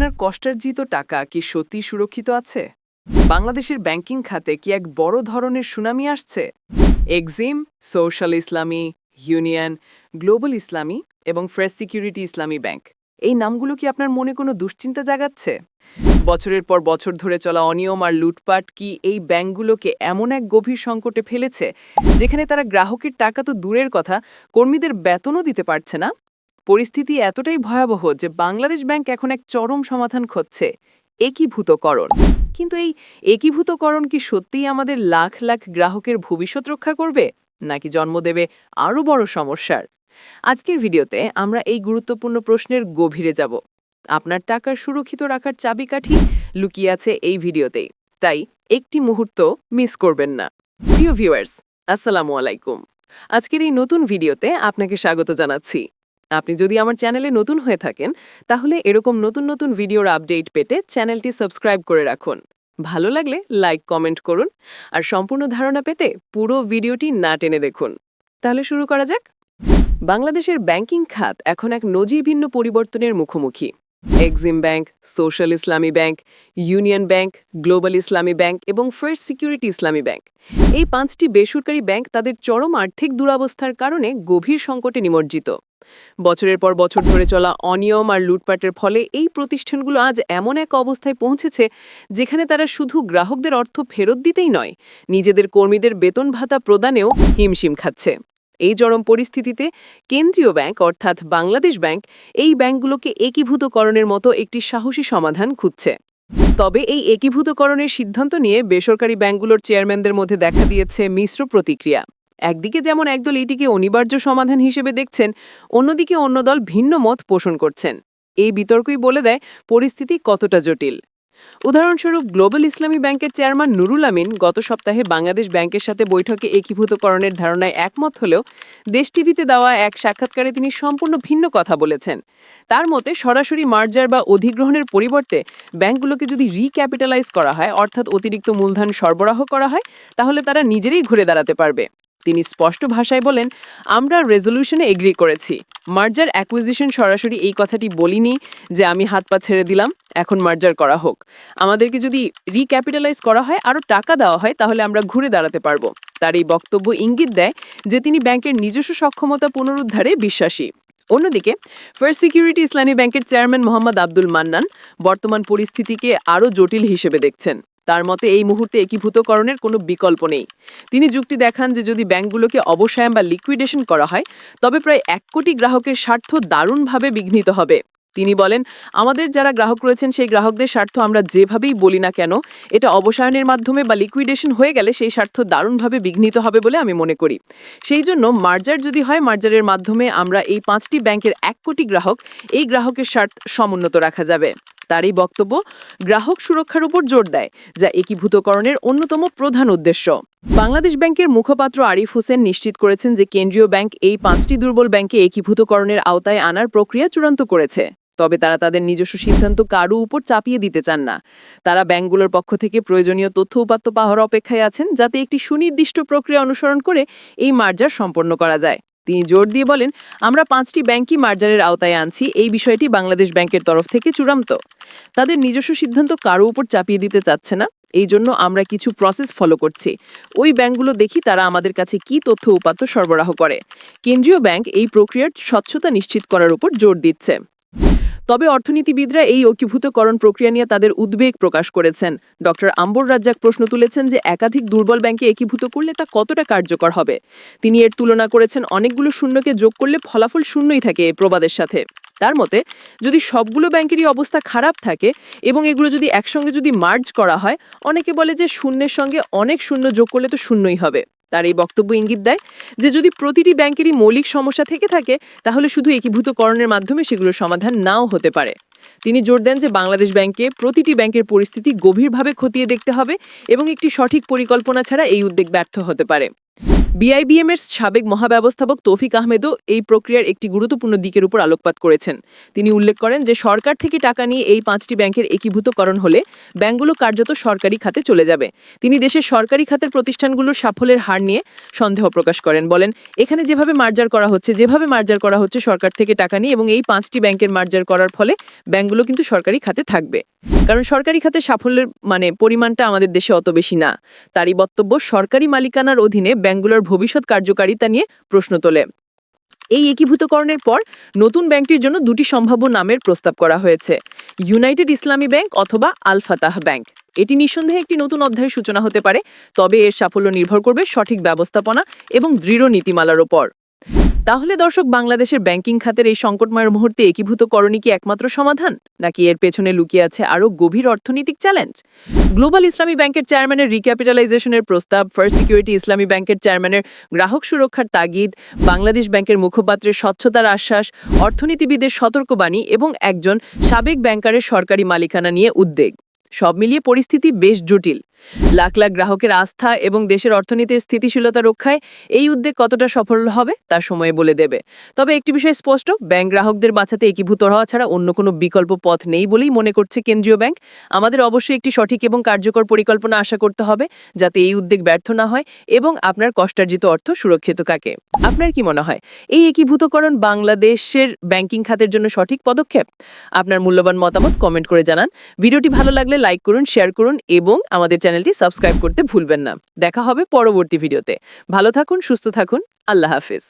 আপনার কষ্টার্জিত টাকা কি সত্যি সুরক্ষিত আছে? বাংলাদেশের ব্যাংকিং খাতে কি এক বড় ধরনের সুনামি আসছে? Exim, social Islami, union, global Islami এবং ফ্রেশ সিকিউরিটি ইসলামী ব্যাংক। এই নামগুলো কি আপনার মনে কোনো দুশ্চিন্তা জাগাচ্ছে? বছরের পর বছর ধরে চলা অনিয়ম আর লুটপাট কি এই ব্যাংকগুলোকে এমন এক গভীর সংকটে ফেলেছে, যেখানে তারা গ্রাহকের টাকা তো দূরের কথা, কর্মীদের বেতনও দিতে পারছে না? পরিস্থিতি এতটাই ভয়াবহ যে বাংলাদেশ ব্যাংক এখন এক চরম সমাধান খুঁজছে, একীভূতকরণ। কিন্তু এই একীভূতকরণ কি সত্যিই আমাদের লাখ লাখ গ্রাহকের ভবিষ্যৎ রক্ষা করবে, নাকি জন্ম দেবে আরও বড় সমস্যার? আজকের ভিডিওতে আমরা এই গুরুত্বপূর্ণ প্রশ্নের গভীরে যাব। আপনার টাকার সুরক্ষিত রাখার চাবিকাঠি লুকিয়ে আছে এই ভিডিওতেই। তাই একটি মুহূর্ত মিস করবেন না। প্রিয় ভিউয়ার্স, আসসালামু আলাইকুম। আজকের এই নতুন ভিডিওতে আপনাকে স্বাগত জানাচ্ছি। আপনি যদি আমার চ্যানেলে নতুন হয়ে থাকেন, তাহলে এরকম নতুন নতুন ভিডিওর আপডেট পেতে চ্যানেলটি সাবস্ক্রাইব করে রাখুন। ভালো লাগলে লাইক, কমেন্ট করুন আর সম্পূর্ণ ধারণা পেতে পুরো ভিডিওটি না টেনে দেখুন। তাহলে শুরু করা যাক। বাংলাদেশের ব্যাংকিং খাত এখন এক নজিরভিন্ন পরিবর্তনের মুখোমুখি। Exim bank, social Islami bank, union bank, global Islami bank এবং ফার্স্ট সিকিউরিটি ইসলামী ব্যাংক। এই পাঁচটি বেসরকারি ব্যাংক তাদের চরম আর্থিক দুরাবস্থার কারণে গভীর সংকটে নিমজ্জিত। বছরের পর বছর ধরে চলা অনিয়ম আর লুটপাটের ফলে এই প্রতিষ্ঠানগুলো আজ এমন এক অবস্থায় পৌঁছেছে যেখানে তারা শুধু গ্রাহকদের অর্থ ফেরত দিতেই নয়, নিজেদের কর্মীদের বেতন ভাতা প্রদানেও হিমশিম খাচ্ছে। এই চরম পরিস্থিতিতে কেন্দ্রীয় ব্যাংক অর্থাৎ বাংলাদেশ ব্যাংক এই ব্যাংকগুলোকে একীভূতকরণের মতো একটি সাহসী সমাধান খুঁজছে। তবে এই একীভূতকরণের সিদ্ধান্ত নিয়ে বেসরকারি ব্যাংকগুলোর চেয়ারম্যানদের মধ্যে দেখা দিয়েছে মিশ্র প্রতিক্রিয়া। একদিকে যেমন একদল এটিকে অনিবার্য সমাধান হিসেবে দেখছেন, অন্যদিকে অন্য দল ভিন্ন মত পোষণ করছেন। এই বিতর্কই বলে দেয় পরিস্থিতি কতটা জটিল। উদাহরণস্বরূপ গ্লোবাল ইসলামী ব্যাংকের চেয়ারম্যান নুরুল আমিন গত সপ্তাহে বাংলাদেশ ব্যাংকের সাথে বৈঠকে একীভূতকরণের ধারণায় একমত হলেও দেশ টিভিতে দেওয়া এক সাক্ষাৎকারে তিনি সম্পূর্ণ ভিন্ন কথা বলেছেন। তার মতে, সরাসরি মার্জার বা অধিগ্রহণের পরিবর্তে ব্যাংকগুলোকে যদি রিক্যাপিটালাইজ করা হয়, অর্থাৎ অতিরিক্ত মূলধন সরবরাহ করা হয়, তাহলে তারা নিজেরাই ঘুরে দাঁড়াতে পারবে। তিনি স্পষ্ট ভাষায় বলেন, আমরা রেজলিউশনে এগ্রি করেছি। মার্জার অ্যাকুইজিশন সরাসরি এই কথাটি বলিনি যে আমি হাত পা ছেড়ে দিলাম, এখন মার্জার করা হোক। আমাদেরকে যদি রিক্যাপিটালাইজ করা হয়, আরও টাকা দেওয়া হয়, তাহলে আমরা ঘুরে দাঁড়াতে পারব। তার এই বক্তব্য ইঙ্গিত দেয় যে তিনি ব্যাংকের নিজস্ব সক্ষমতা পুনরুদ্ধারে বিশ্বাসী। অন্যদিকে ফার্স্ট সিকিউরিটি ইসলামী ব্যাংকের চেয়ারম্যান মোহাম্মদ আব্দুল মান্নান বর্তমান পরিস্থিতিকে আরও জটিল হিসেবে দেখছেন। তার মতে এই মুহূর্তে একীভূতকরণের কোনো বিকল্প নেই। তিনি যুক্তি দেখান যে যদি ব্যাংকগুলোকে অবসায়ন বা লিকুইডেশন করা হয়, তবে প্রায় এক কোটি গ্রাহকের স্বার্থ দারুণভাবে বিঘ্নিত হবে। তিনি বলেন, আমাদের যারা গ্রাহক রয়েছেন, সেই গ্রাহকদের স্বার্থ আমরা যেভাবেই বলি না কেন, এটা অবসায়নের মাধ্যমে বা লিকুইডেশন হয়ে গেলে সেই স্বার্থ দারুণভাবে বিঘ্নিত হবে বলে আমি মনে করি। সেই জন্য মার্জার যদি হয়, মার্জারের মাধ্যমে আমরা এই পাঁচটি ব্যাংকের এক কোটি গ্রাহক, এই গ্রাহকের স্বার্থ সমুন্নত রাখা যাবে। তার এই বক্তব্য গ্রাহক সুরক্ষার উপর জোর দেয়, যা একীভূতকরণের অন্যতম প্রধান উদ্দেশ্য। বাংলাদেশ ব্যাংকের মুখপাত্র আরিফ হোসেন নিশ্চিত করেছেন যে কেন্দ্রীয় ব্যাংক এই পাঁচটি দুর্বল ব্যাংকে একীভূতকরণের আওতায় আনার প্রক্রিয়া চূড়ান্ত করেছে। তবে তারা তাদের নিজস্ব সিদ্ধান্ত কারও উপর চাপিয়ে দিতে চান না। তারা ব্যাংকগুলোর পক্ষ থেকে প্রয়োজনীয় তথ্য উপাত্ত পাওয়ার অপেক্ষায় আছেন, যাতে একটি সুনির্দিষ্ট প্রক্রিয়া অনুসরণ করে এই মার্জার সম্পন্ন করা যায়। তিনি জোর দিয়ে বলেন, আমরা পাঁচটি ব্যাংকই মার্জারের আওতায় আনছি, এই বিষয়টি বাংলাদেশ ব্যাংকের তরফ থেকে চূড়ান্ত। তাদের নিজস্ব সিদ্ধান্ত কারও উপর চাপিয়ে দিতে চাচ্ছে না, এই জন্য আমরা কিছু প্রসেস ফলো করছি। ওই ব্যাংকগুলো দেখি তারা আমাদের কাছে কি তথ্য উপাত্ত সরবরাহ করে। কেন্দ্রীয় ব্যাংক এই প্রক্রিয়ার স্বচ্ছতা নিশ্চিত করার উপর জোর দিচ্ছে। তবে অর্থনীতিবিদরা এই ঐক্যভূতকরণ প্রক্রিয়া নিয়ে তাদের উদ্বেগ প্রকাশ করেছেন। ডক্টর আম্বর রাজ্জাক প্রশ্ন তুলেছেন যে একাধিক দুর্বল ব্যাংকে একীভূত করলে তা কতটা কার্যকর হবে? তিনি এর তুলনা করেছেন অনেকগুলো শূন্যকে যোগ করলে ফলাফল শূন্যই থাকে এ প্রবাদের সাথে। তার মতে, যদি সবগুলো ব্যাংকেরই অবস্থা খারাপ থাকে এবং এগুলো যদি একসঙ্গে যদি মার্জ করা হয়, অনেকে বলে যে শূন্যের সঙ্গে অনেক শূন্য যোগ করলে তো শূন্যই হবে। তার এই বক্তব্য ইঙ্গিত দেয় যে যদি প্রতিটি ব্যাংকেরই মৌলিক সমস্যা থেকে থাকে, তাহলে শুধু একীভূতকরণের মাধ্যমে সেগুলোর সমাধান নাও হতে পারে। তিনি জোর দেন যে বাংলাদেশ ব্যাংকে প্রতিটি ব্যাংকের পরিস্থিতি গভীরভাবে খতিয়ে দেখতে হবে এবং একটি সঠিক পরিকল্পনা ছাড়া এই উদ্যোগ ব্যর্থ হতে পারে। বিআইবিএম এর সাবেক মহাব্যবস্থাপক তৌফিক আহমেদও এই প্রক্রিয়ার একটি গুরুত্বপূর্ণ দিকের উপর আলোকপাত করেছেন। তিনি উল্লেখ করেন যে, সরকার থেকে টাকা নিয়ে এই পাঁচটি ব্যাংকের একীভূতকরণ হলে ব্যাংকগুলো কার্যত সরকারি খাতে চলে যাবে। তিনি দেশের সরকারি খাতের প্রতিষ্ঠানগুলোর সাফল্যের হার নিয়ে সন্দেহ প্রকাশ করেন। বলেন, এখানে যেভাবে মার্জার করা হচ্ছে, যেভাবে মার্জার করা হচ্ছে সরকার থেকে টাকা নিয়ে এবং এই পাঁচটি ব্যাংকের মার্জার করার ফলে ব্যাংকগুলো কিন্তু সরকারি খাতে থাকবে। কারণ সরকারি খাতে সাফল্যের মানে পরিমাণটা আমাদের দেশে অত বেশি না। তারই বক্তব্য, সরকারি মালিকানার অধীনে ব্যাংকগুলোর ভবিষ্যৎ কার্যকারিতা নিয়ে প্রশ্ন তোলে। এই একীভূতকরণের পর নতুন ব্যাংকটির জন্য দুটি সম্ভাব্য নামের প্রস্তাব করা হয়েছে, ইউনাইটেড ইসলামী ব্যাংক অথবা আলফাতাহ ব্যাংক। এটি নিঃসন্দেহে একটি নতুন অধ্যায়ের সূচনা হতে পারে, তবে এর সাফল্য নির্ভর করবে সঠিক ব্যবস্থাপনা এবং দৃঢ় নীতিমালার ওপর। তাহলে দর্শক, বাংলাদেশের ব্যাংকিং খাতের এই সংকটময় মুহূর্তে একীভূত একীভূতকরণই কি একমাত্র সমাধান? নাকি এর পেছনে লুকিয়ে আছে আরও গভীর অর্থনৈতিক চ্যালেঞ্জ গ্লোবাল ইসলামী ব্যাংকের চেয়ারম্যানের রিক্যাপিটালাইজেশনের প্রস্তাব ফার্স্ট সিকিউরিটি ইসলামী ব্যাংকের চেয়ারম্যানের গ্রাহক সুরক্ষার তাগিদ, বাংলাদেশ ব্যাংকের মুখপাত্রের স্বচ্ছতার আশ্বাস, অর্থনীতিবিদের সতর্কবাণী এবং একজন সাবেক ব্যাংকারের সরকারি মালিকানা নিয়ে উদ্বেগ। সব মিলিয়ে পরিস্থিতি বেশ জটিল। লাখ লাখ গ্রাহকের আস্থা এবং দেশের অর্থনীতির স্থিতিশীলতা রক্ষায় এই উদ্যোগ কতটা সফল হবে তা সময়ে বলে দেবে। তবে একটি বিষয় স্পষ্ট, ব্যাংক গ্রাহকদের বাঁচাতে একীভূত হওয়া ছাড়া অন্য কোনো বিকল্প পথ নেই বলেই মনে করছে কেন্দ্রীয় ব্যাংক। আমাদের অবশ্যই একটি সঠিক এবং কার্যকর পরিকল্পনা আশা করতে হবে, যাতে এই উদ্যোগ ব্যর্থ না হয় এবং আপনার কষ্টার্জিত অর্থ সুরক্ষিত কাকে আপনার কি মনে হয়, এই একীভূতকরণ বাংলাদেশের ব্যাংকিং খাতের জন্য সঠিক পদক্ষেপ? আপনার মূল্যবান মতামত কমেন্ট করে জানান। ভিডিওটি ভালো লাগলে লাইক করুন শেয়ার করুন এবং আমাদের চ্যানেলটি সাবস্ক্রাইব করতে ভুলবেন না। দেখা হবে পরবর্তী ভিডিওতে ভালো থাকুন, সুস্থ থাকুন। আল্লাহ হাফিজ।